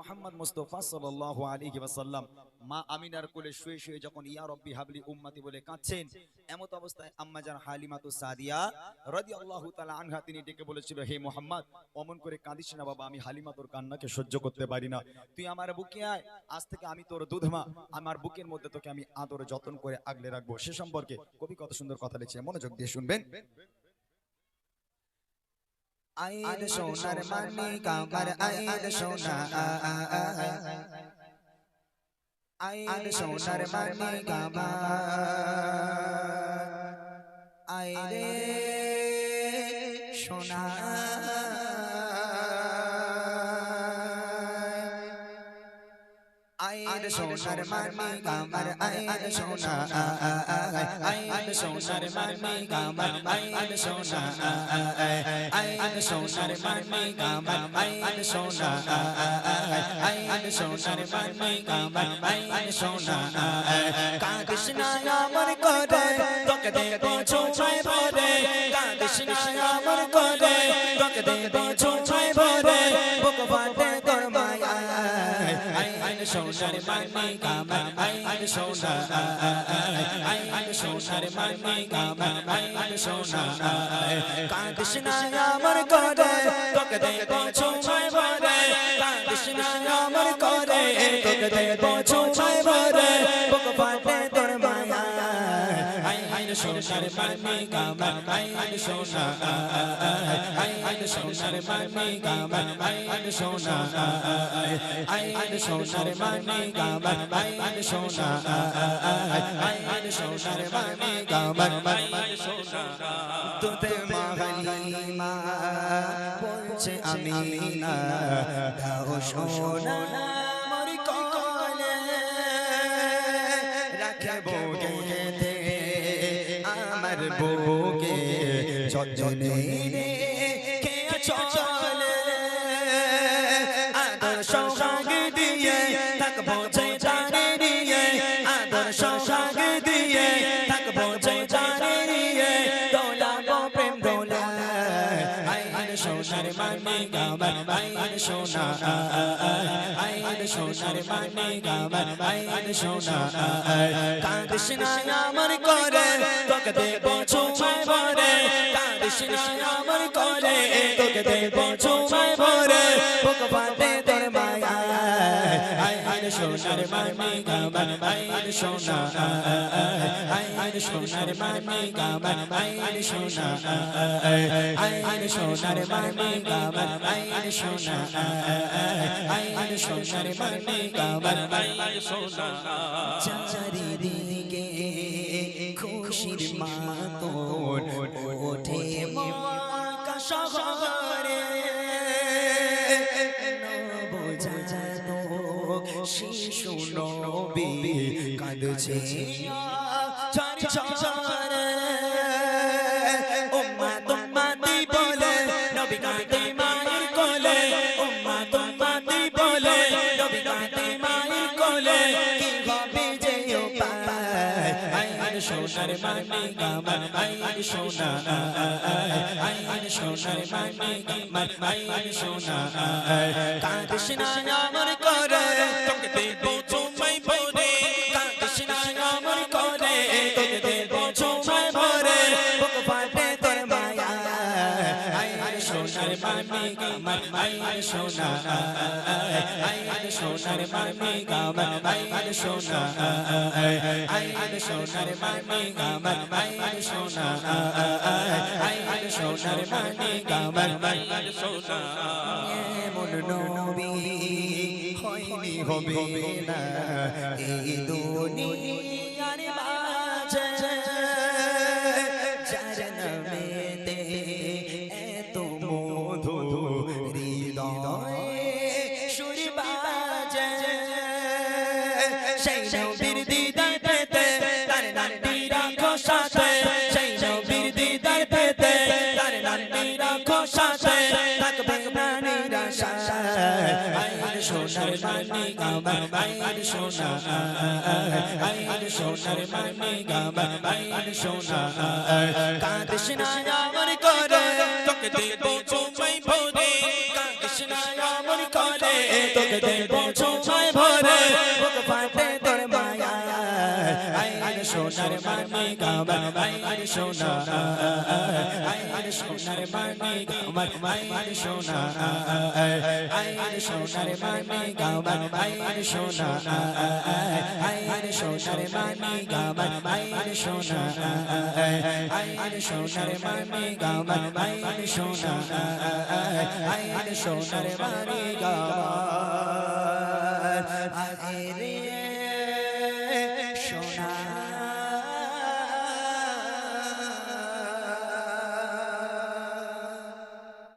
মোহাম্মদ মুস্তফা সাল্লাল্লাহু আলাইহি ওয়াসাল্লাম, মা আমিনার কোলে শুয়ে শুয়ে যখন ইয়া রব্বি হাবলি উম্মতি বলে কাঁদছেন, এমত অবস্থায় আম্মা জান হালিমাতু সাদিয়া রাদিয়াল্লাহু তাআলা আনহা তিনি ডেকে বলেছিল, হে মোহাম্মদ, অমন করে কাঁদিস না বাবা, আমি হালিমা তোর কান্নাকে সহ্য করতে পারি না। তুই আমার বুকে আয়, আজ থেকে আমি তোর দুধমা আমার বুকের মধ্যে তোকে আমি আদর যত্ন করে আগলে রাখব। সে সম্পর্কে কবি কত সুন্দর কথা লিখছে মনোযোগ দিয়ে শুনবেন। আইর সোনার মানি কামার আইর সোনা আইর সোনার মানি কামার আইরে আইর সোনার মানি কামার আইর সোনা আইর সোনার মানি কামার আইর সোনা আইর সোনার মানি কামার আইর সোনা আইর সোনার মানি কামার আইর সোনা না আমার করে তোকে দেব ছোঁয়ায় ভরে কাঁদিস না আমার করে তোকে দেব ছোঁয়ায় সোনার মানি কামার আইন সোনা আইন সোনার মানি কামার আইন সোনা কাঁদিস না আমার করে তোকে দেব ছোঁয়ায় ভরে। কাঁদিস না আমার করে তোকে দেব ছোঁয়ায় ভরে। বুক সোনার মানি কামার আইন সোনা, আইন সোনার মানি কামার আইন সোনা, আইন সোনার মানি কামার আইন সোনা, আইন সোনার মানি কামার আইন সোনা। তোতে মাগলিমা বলছে আমি না দাও সোনা। বুকে যজনে কে চলে, আদর সোহাগ দিয়ে থাকব জানে নিয়ে, আদর সোহাগ দিয়ে থাকব জানে নিয়ে, দোলাবো প্রেম দোলা, আইন সোনার মানে গামার আইন সোনা, আইন সোনার মানে গামার আইন সোনা, কাঁদিস না আমার করে, তোকে দেব ছোঁয়ায় ভরে কাঁদিস না আমার করে তোকে দেব ছোঁয়ায় ভরে বুক ফাটে তোর মায়া আইন সোনার মানে গামার আইন সোনা আইন সোনার মানে সোনা মানে সোনা মানে সোনা চারিদিকে খুশির মাতন আইন সোনার মানে গামার, আইন সোনা আইন সোনার মানে গামার, আইন সোনা কাঁদিস না আমার সোনার মানে গামার আইন সোনা আইন সোনার মানে গামার আইন সোনা আইন সোনার মানে গামার আইন সোনা আইন সোনার মানে গামার আইন সোনা এমন হবে না এই দুনিয়ার মাঝে গামার আইন সোনা আইন সোনার মানি গামার আইন সোনা কাঁদিস না আমার করে, তোকে দেব চুমাই ভরে। কাঁদিস না আমার করে, তোকে দেব ছোঁয়ায় ভরে। রে সোনার মানি গামার আই রে সোনা আই রে সোনার মানি গামার আই রে সোনা আই রে সোনার মানি গামার আই রে সোনা আই রে সোনার মানি গামার আই রে সোনা আই রে সোনার মানি গামার আই সোনা আই রে সোনার মানি গামার